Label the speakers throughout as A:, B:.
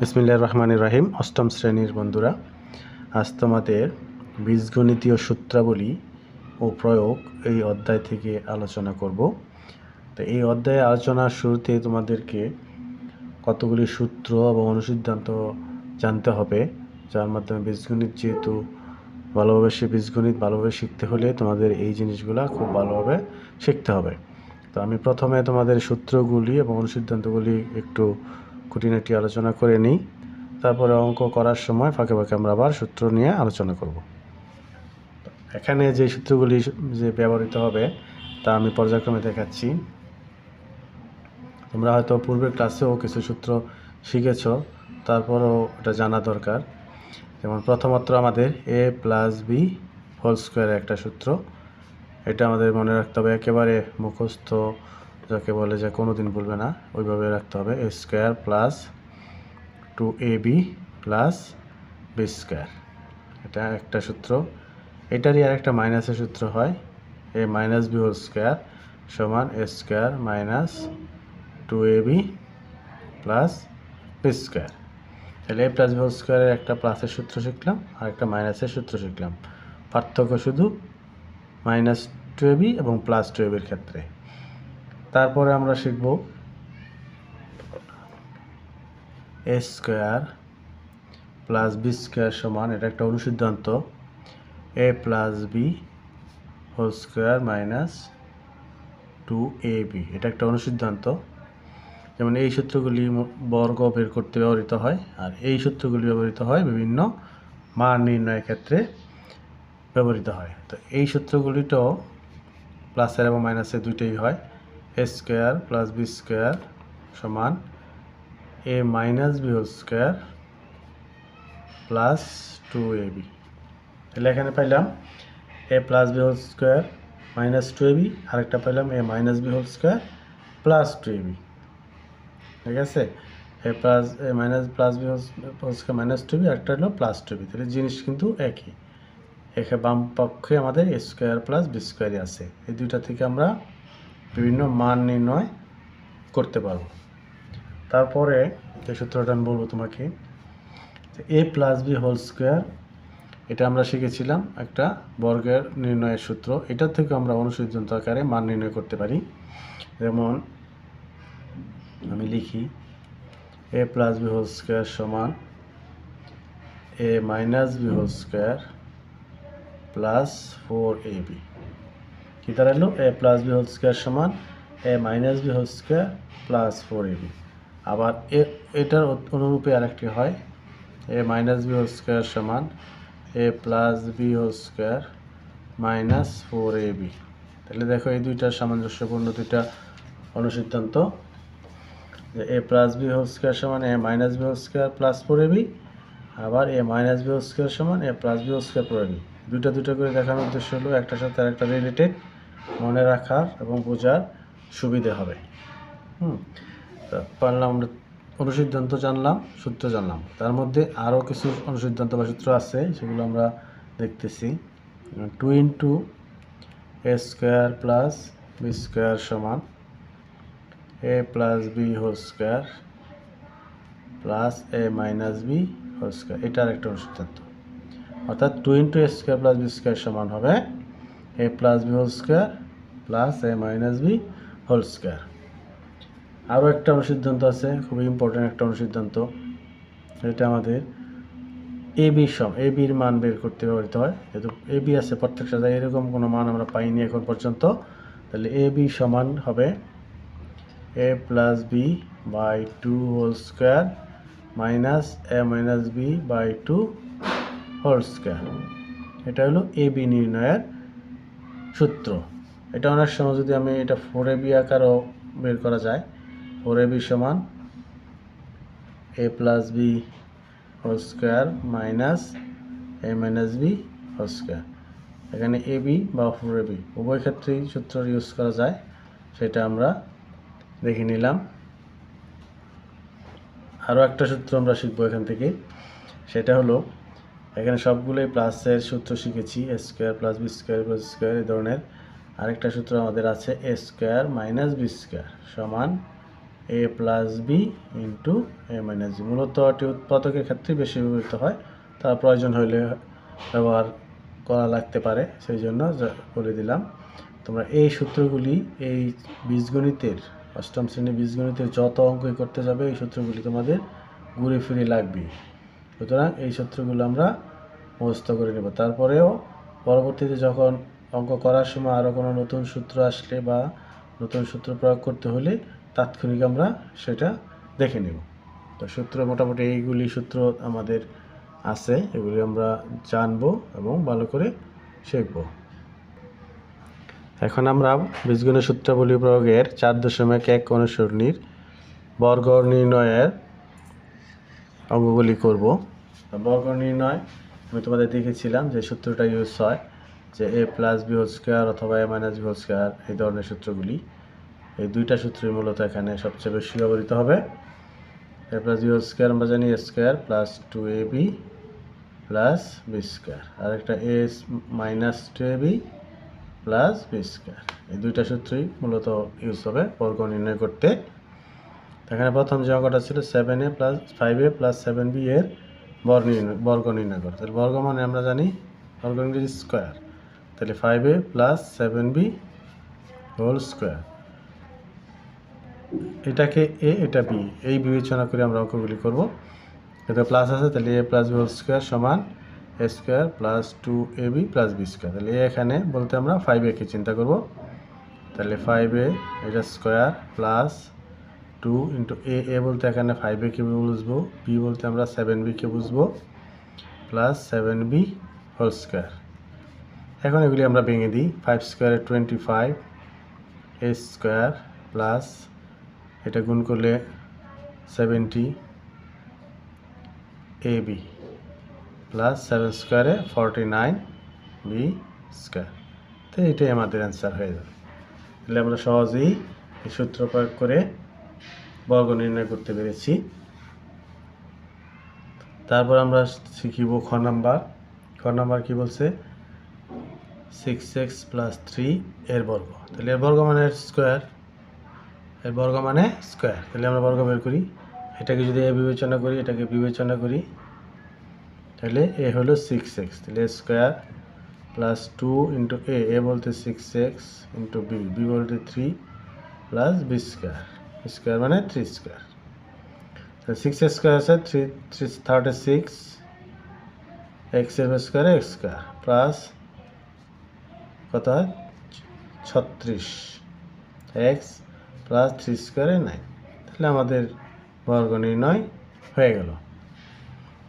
A: বিসমিল্লাহির রহমানির রাহিম। অষ্টম শ্রেণির বন্ধুরা, আজ তোমাদের বীজগণিতীয় সূত্রাবলী ও প্রয়োগ এই অধ্যায় থেকে আলোচনা করব। তো এই অধ্যায়ে আলোচনার শুরুতে তোমাদেরকে কতগুলি সূত্র এবং অনুসিদ্ধান্ত জানতে হবে, যার মাধ্যমে বীজগণিত যেহেতু ভালোভাবে সে বীজগণিত ভালোভাবে শিখতে হলে তোমাদের এই জিনিসগুলো খুব ভালোভাবে শিখতে হবে। তো আমি প্রথমে তোমাদের সূত্রগুলি এবং অনুসিদ্ধান্তগুলি একটু খুঁটিনাটি আলোচনা করে নিই। তারপরে অঙ্ক করার সময় ফাঁকে ফাঁকে আমরা আবার সূত্র নিয়ে আলোচনা করব। এখানে যে সূত্রগুলি যে ব্যবহৃত হবে, তা আমি পর্যায়ক্রমে দেখাচ্ছি। তোমরা হয়তো পূর্বের ক্লাসেও কিছু সূত্র শিখেছ, তারপরও এটা জানা দরকার। যেমন প্রথমত আমাদের এ প্লাস বি হোল স্কোয়ারের একটা সূত্র। এটা আমাদের মনে রাখতে হবে একেবারে মুখস্থ যাকে বলে যে কোনো দিন ভুলবে না, ওইভাবে রাখতে হবে। A square plus two a b plus b square এটা একটা সূত্র। এটারই আর একটা মাইনাসের সূত্র হয়। A minus b whole square সমান a square minus two a b plus b square তাহলে এ প্লাস বি হোল স্কোয়ারের একটা প্লাসের সূত্র শিখলাম, আর একটা মাইনাসের সূত্র শিখলাম। পার্থক্য শুধু মাইনাস টু এ বি এবং প্লাস টু এবির ক্ষেত্রে। তারপরে আমরা শিখব a square plus b square সমান, এটা একটা অনুসিদ্ধান্ত a plus b whole square minus two a b এটা একটা অনুসিদ্ধান্ত। যেমন এই সূত্রগুলি বর্গ বের করতে ব্যবহৃত হয়, আর এই সূত্রগুলি ব্যবহৃত হয় বিভিন্ন মান নির্ণয়ের ক্ষেত্রে ব্যবহৃত হয়। তো এই সূত্রগুলিটাও প্লাসের এবং মাইনাসের দুইটাই হয়। A square plus b square সমান a minus b whole square plus two a b. তাহলে এখানে পাইলাম a plus b whole square minus two a b, আরেকটা পাইলাম a minus b whole square plus two a b. ঠিক আছে? A plus, a minus plus b whole square minus two b একটা হলো plus two B. তাহলে জিনিস কিন্তু একই। এখানে বাম পক্ষে আমাদের এ স্কোয়ার প্লাস বি স্কোয়ারই আছে। এই দুইটা থেকে আমরা বিভিন্ন মান নির্ণয় করতে পারব। তারপরে যে সূত্রটা আমি বলব তোমাকে a plus b whole square এটা আমরা শিখেছিলাম একটা বর্গের নির্ণয়ের সূত্র। এটা থেকে আমরা অনুসিদ্ধান্ত আকারে মান নির্ণয় করতে পারি। যেমন আমি লিখি a plus b whole square সমান a minus b whole square plus four a b কী দাঁড়াল? A plus b whole square সমান, a minus b whole square plus four a b আবার এ, এটার অনুরূপে আরেকটি হয়, a minus b whole square সমান, a plus b whole square minus four a b তাহলে দেখো এই দুইটার সামঞ্জস্যপূর্ণ দুইটা অনুসিদ্ধান্ত, যে a plus b whole square সমান, a minus b whole square plus four a b আবার a minus b whole square সমান, a plus b whole square four a b দুইটা দুটো করে দেখানোর উদ্দেশ্য হলো, একটার সাথে আরেকটা রিলেটেড মনে রাখার এবং বোঝার সুবিধে হবে। হুম পারলাম, আমরা অনুসিদ্ধান্ত জানলাম, সূত্র জানলাম। তার মধ্যে আরও কিছু অনুসিদ্ধান্ত বা সূত্র আছে, সেগুলো আমরা দেখতেছি। Two into a square plus b square সমান a plus b whole square plus a minus b whole square. এটার একটা অনুসিদ্ধান্ত। অর্থাৎ two into a square plus b square সমান হবে a plus b whole square plus a minus b whole square আরও একটা অনুসিদ্ধান্ত আছে, খুবই ইম্পর্ট্যান্ট একটা অনুসিদ্ধান্ত। এটা আমাদের এ বি সম এ বির মান বের করতে ব্যবহৃত হয়। যেহেতু এ বি আছে প্রত্যেকটা জায়গায়, এরকম কোনো মান আমরা পাইনি এখন পর্যন্ত। তাহলে এ বি সমান হবে a plus b by two whole square minus a minus b by two whole square এটা হলো এ বি নির্ণয়ের সূত্র। এটা অনেক সময় যদি আমি এটা ফোর এ বি আকারও বের করা যায় ফোর এ বি সমান a plus b whole square minus a minus b whole square এখানে এ বি বা ফোর এ বি উভয় ক্ষেত্রেই সূত্র ইউজ করা যায়, সেটা আমরা দেখে নিলাম। আরও একটা সূত্র আমরা শিখব এখান থেকে, সেটা হলো এখানে সবগুলোই প্লাসের সূত্র শিখেছি a square plus b square plus square এই ধরনের। আরেকটা সূত্র আমাদের আছে a square minus b square সমান a plus b into a minus b মূলত এটি উৎপাদকের ক্ষেত্রে বেশি ব্যবহৃত হয়, তার প্রয়োজন হলে ব্যবহার করা লাগতে পারে, সেই জন্য বলে দিলাম। তোমরা এই সূত্রগুলি, এই বীজগণিতের, অষ্টম শ্রেণির বীজগণিতের যত অঙ্কই করতে যাবে, এই সূত্রগুলি তোমাদের ঘুরে ফিরে লাগবে। সুতরাং এই সূত্রগুলো আমরা মুখস্থ করে নেব। তারপরেও পরবর্তীতে যখন অঙ্ক করার সময় আরও কোনো নতুন সূত্র আসলে বা নতুন সূত্র প্রয়োগ করতে হলে তাৎক্ষণিক আমরা সেটা দেখে নেব। তো সূত্র মোটামুটি এইগুলি সূত্র আমাদের আছে, এগুলি আমরা জানব এবং ভালো করে শিখব। এখন আমরা বীজগণিত সূত্রাবলী প্রয়োগের চার দশমিক এক অনুসরণীর বর্গ নির্ণয়ের অঙ্গগুলি করব। বর্গ নির্ণয় আমি তোমাদের দেখেছিলাম যে সূত্রটা ইউজ হয়, যে a plus b whole square অথবা a minus b whole square এই ধরনের সূত্রগুলি। এই দুইটা সূত্রই মূলত এখানে সবচেয়ে বেশি ব্যবহৃত হবে। A plus b whole square আমরা জানি a square plus two a b plus b square আর একটা a minus two a b plus b square এই দুইটা সূত্রই মূলত ইউজ হবে বর্গ নির্ণয় করতে। এখানে প্রথম যে অঙ্কটা ছিল seven a plus five a plus seven b এর বর্গ বর্গ নির্ণয় করতে তাহলে বর্গ মানে আমরা জানি বর্গ ইংরেজি স্কোয়ার তাহলে five a plus seven b whole square এটাকে এ এটা বি এই বিবেচনা করে আমরা অঙ্কগুলি করব। এটা প্লাস আছে, তাহলে a plus b whole square সমান a square plus two a b plus b square তাহলে এ এখানে বলতে আমরা ফাইভ একে চিন্তা করব। তাহলে ফাইভ এ এটা square plus two into a a বলতে এখানে ফাইভ এ কে বুঝব? বি বলতে আমরা সেভেন বি কে বুঝব plus seven b whole square এখন এগুলি আমরা ভেঙে দিই। ফাইভ স্কোয়ারে twenty five a square plus এটা গুণ করলে seventy a b plus seven স্কোয়ারে ফর্টি নাইন বি স্কোয়ার তো এটাই আমাদের অ্যান্সার হয়ে যাবে। তাহলে আমরা সহজেই সূত্র প্রয়োগ করে বর্গ নির্ণয় করতে পেরেছি। তারপর আমরা শিখিব খ নাম্বার। খ নাম্বার কি বলছে? সিক্স এক্স প্লাস থ্রি এর বর্গ। তাহলে এর বর্গ মানে স্কোয়ার এর বর্গ মানে স্কোয়ার তাহলে আমরা বর্গ বের করি। এটাকে যদি এ বিবেচনা করি, এটাকে বিবেচনা করি, তাহলে এ হলো সিক্স এক্স তাহলে square plus two into a a বলতে six x into b b বলতে three plus b square square মানে থ্রি স্কোয়ার সিক্স স্কোয়ার আছে থ্রি থ্রি থার্টি সিক্স এক্সের স্কোয়ার এক্স স্কোয়ার প্লাস কত হয়? ছত্রিশ এক্স প্লাস থ্রি স্কোয়ারে nine তাহলে আমাদের বর্গ নির্ণয় হয়ে গেল।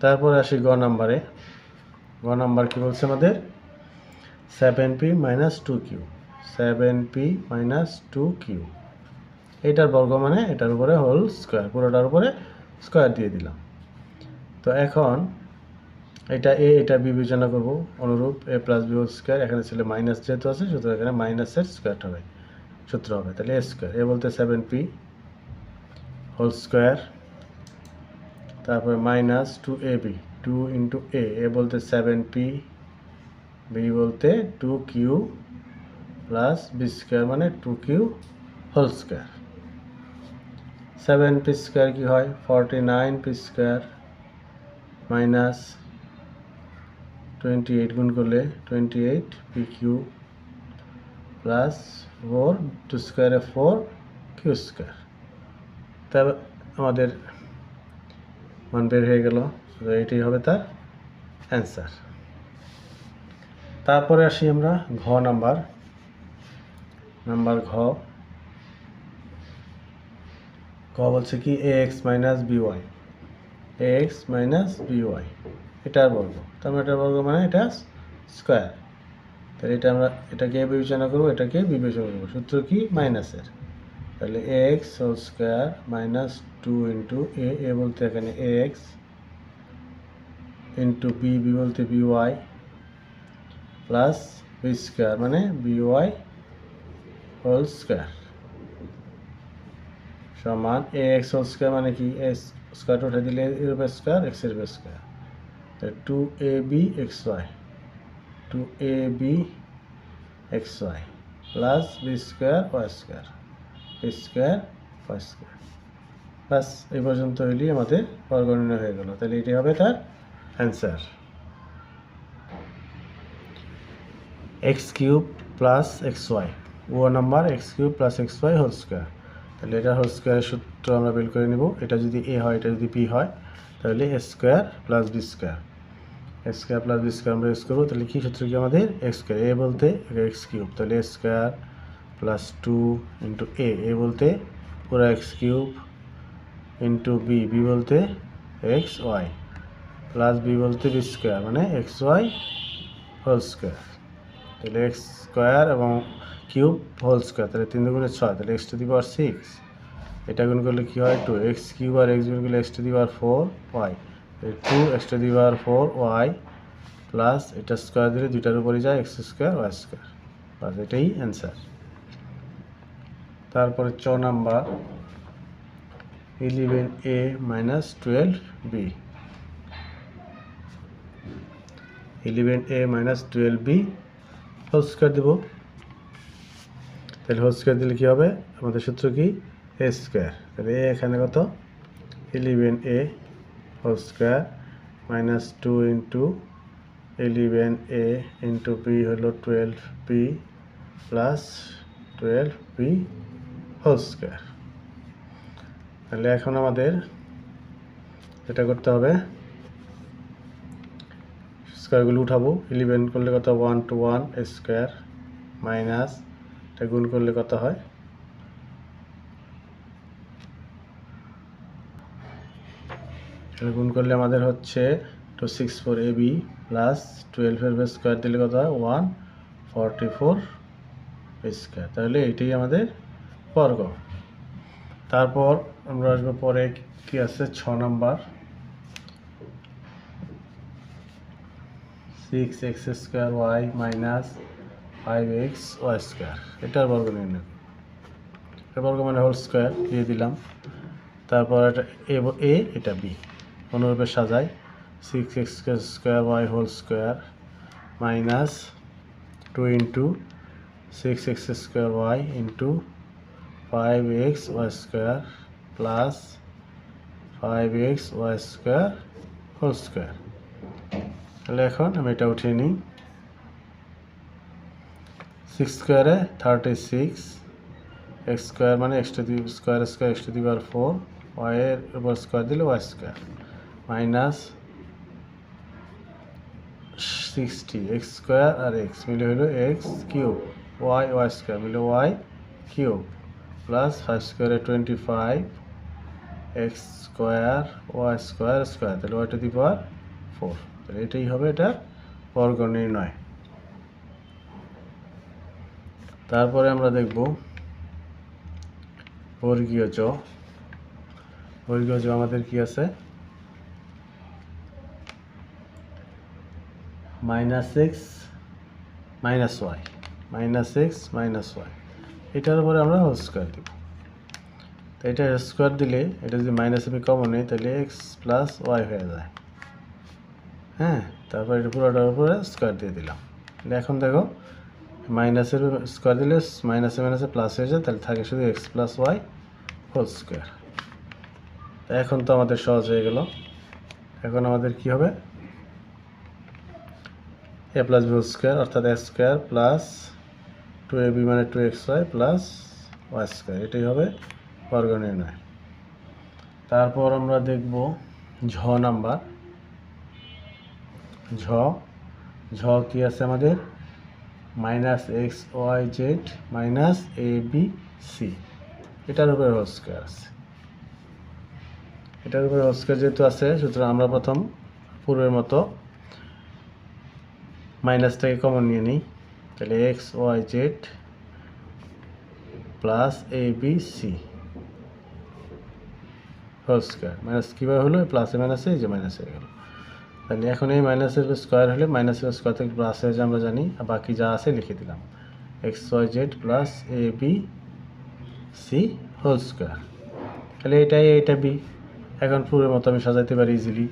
A: তারপর আসি গ নাম্বারে গ নাম্বার কি বলছে আমাদের? Seven p minus two q seven p minus two q এটার বর্গ মানে এটার উপরে হোল স্কোয়ার পুরোটার উপরে স্কোয়ার দিয়ে দিলাম। তো এখন এটা এ এটা বিবেচনা করব। অনুরূপ a plus b whole square এখানে ছিল মাইনাস যেহেতু আছে, সুতরাং এখানে মাইনাসের স্কোয়ার হবে, সূত্র হবে। তাহলে এ স্কোয়ার এ বলতে সেভেন পি হোল স্কোয়ার তারপরে minus two a b two into a a বলতে সেভেন পি বি বলতে two q plus b square মানে two q whole square seven p square কী হয়? Forty nine p square minus twenty eight গুণ করলে twenty eight p q plus four, two স্কোয়ারে four Q square. তবে আমাদের মান বের হয়ে গেল। তো হবে তার অ্যান্সার। তারপরে আসি আমরা ঘ নাম্বার। নাম্বার ঘ। ঘ বলছে কি? A x minus b y a x minus b y এটার বর্গ তার মানে এটার বর্গ মানে এটা স্কোয়ার তাহলে এটা আমরা এটাকে বিবেচনা করব, এটাকে বিবেচনা করব। সূত্র কি? মাইনাসের তাহলে a x whole square minus two into a a বলতে এখানে a x into b b বলতে b y plus b square মানে বি ওয়াই হোল স্কোয়ার সমান এ এক্স হোল স্কোয়ার মানে কি? এস স্কোয়ার উঠে দিলে এর উপর স্কোয়ার এক্সের উপর square two a b x y two a b x y plus b square y square b square y square ব্যাস, এই পর্যন্ত হইলেই আমাদের নির্ণয় হয়ে গেল। তাহলে এটি হবে তার answer x cube plus x y ও number x cube plus x y whole square তাহলে এটা হোল স্কোয়ারের সূত্র আমরা বের করে নেব। এটা যদি এ হয়, এটা যদি পি হয়, তাহলে a square plus b square x square plus b square আমরা ইউজ করব। তাহলে কী সূত্র কি আমাদের? এক্স স্কোয়ার এ বলতে এক্স কিউব তাহলে a square plus two into a a বলতে পুরো x cube into b b বলতে এক্স ওয়াই প্লাস বি বলতে বি স্কোয়ার মানে এক্স ওয়াই হোল স্কোয়ার তাহলে এক্স স্কোয়ার এবং কিউব হোল স্কোয়ার, তাহলে তিন দুগুণে ছয়, তাহলে x to the power six এটা গুণ করলে কী হয়? টু এক্স কিউব আর এক্স গুণ করলে x to the power four y two x to the power four y plus এটা স্কোয়ার দিলে দুইটার উপরে যায় এক্স স্কোয়ার ওয়াই স্কোয়ার বাস এটাই অ্যান্সার তারপরে চ number eleven a minus twelve b eleven a minus twelve b whole square দেবো। তাহলে হোল স্কোয়ার দিলে কী হবে? আমাদের সূত্র কি? A square. তাহলে এ এখানে কত? Eleven a whole square minus two into eleven a into b হলো twelve b plus twelve b whole square. তাহলে এখন আমাদের এটা করতে হবে, স্কোয়ারগুলো উঠাবো। ইলেভেন করলে কত? One two one square minus এটা গুণ করলে কত হয়? গুণ করলে আমাদের হচ্ছে two six four a b plus টুয়েলভের স্কোয়ার দিলে কত হয়? ওয়ান ফর্টি ফোর স্কোয়ার তাহলে এটাই আমাদের বর্গ। তারপর আমরা আসব পরে কি আছে? ছ number. Six x square y minus five x y square এটার বর্গ নির্ণয়। বর্গ মানে হোল স্কোয়ার দিয়ে দিলাম। তারপর এটা এ এটা বি। অনুরূপে সাজাই। Six x square y whole square minus two into six x square y into five x y square plus five x y square whole square তাহলে এখন আমি এটা উঠিয়ে নিই। সিক্স স্কোয়ারে থার্টি সিক্স এক্স স্কোয়ার মানে x to the square square x to the power four ওয়াইয়ের উপর স্কোয়ার দিলে y square minus sixty x square আর এক্স মিলে হলো x cube y y square মিলে ওয়াই কিউব প্লাস ফাইভ স্কোয়ারে twenty five x square y square square তাহলে y to the power four তাহলে এটাই হবে এটা বর্গ নির্ণয়। তারপরে আমরা দেখব বর্গীয় চ। বর্গীয় চ আমাদের কি আছে? Minus x, minus y, minus x, minus y. এটার উপরে আমরা হোল স্কোয়ার দিব। তো এটা স্কোয়ার দিলে, এটা যদি মাইনাস আমি কমন নেই তাহলে এক্স প্লাস ওয়াই হয়ে যায়। হ্যাঁ তারপর এটা পুরোটার উপরে স্কোয়ার দিয়ে দিলাম। এখন দেখো মাইনাসের স্কোয়ার দিলে মাইনাসে মাইনাসে প্লাস হয়ে যায়, তাহলে থাকে শুধু x plus y whole square এখন তো আমাদের সহজ হয়ে গেল। এখন আমাদের কি হবে? A plus b whole square অর্থাৎ a square plus two a b মানে two x y plus y square এটাই হবে বর্গ নির্ণয়। তারপর আমরা দেখব ঝ নাম্বার। ঝ ঝ কি আছে আমাদের? Minus x y z minus a b c এটার উপরে হোল আছে। এটার উপরে হোল স্কোয়ার যেহেতু আছে, সুতরাং আমরা প্রথম পূর্বের মতো মাইনাসটাকে কমন নিয়ে নিই। তাহলে x y z plus a b c whole minus কীভাবে হলো? প্লাসে মাইনাসে এই যে মাইনাস গেল। তাহলে এখন এই মাইনাসের স্কোয়ার হলে মাইনাসের স্কোয়ার থেকে প্লাস হয়ে আমরা জানি, আর বাকি যা আছে লিখে দিলাম। X y z plus a b c whole square তাহলে এটাই এইটা বি এখন পুরোর মতো আমি সাজাইতে পারি ইজিলি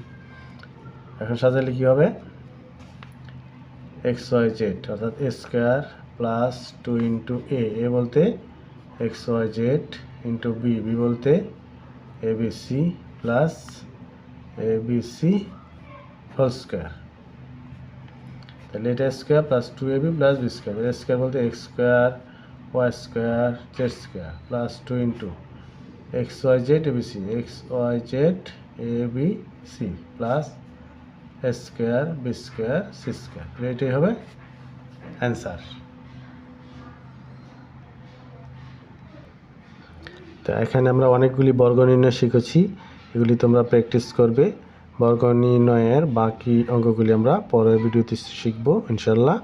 A: এখন সাজাইলে কী হবে? এক্স ওয়াই জেড অর্থাৎ a square plus two into a a বলতে x y z into b b বলতে a b c plus a b c whole square তাহলে এটা square plus two a b plus b square square বলতে x square y square z square plus two into x y z a b c x y z a b c plus square b square c square এটাই হবে answer তো এখানে আমরা অনেকগুলি বর্গ নির্ণয় শিখেছি। এগুলি তোমরা প্র্যাকটিস করবে। বর্গ নির্ণয়ের বাকি অঙ্কগুলি আমরা পরের ভিডিওতে শিখব ইনশাল্লাহ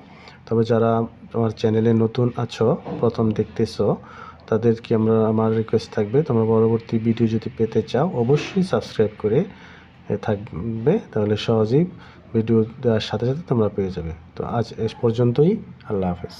A: তবে যারা আমার চ্যানেলে নতুন আছো, প্রথম দেখতেছো, তাদেরকে আমরা, আমার রিকোয়েস্ট থাকবে, তোমরা পরবর্তী ভিডিও যদি পেতে চাও, অবশ্যই সাবস্ক্রাইব করে থাকবে। তাহলে সহজেই ভিডিও দেওয়ার সাথে সাথে তোমরা পেয়ে যাবে। তো আজ এ পর্যন্তই, আল্লাহ হাফেজ।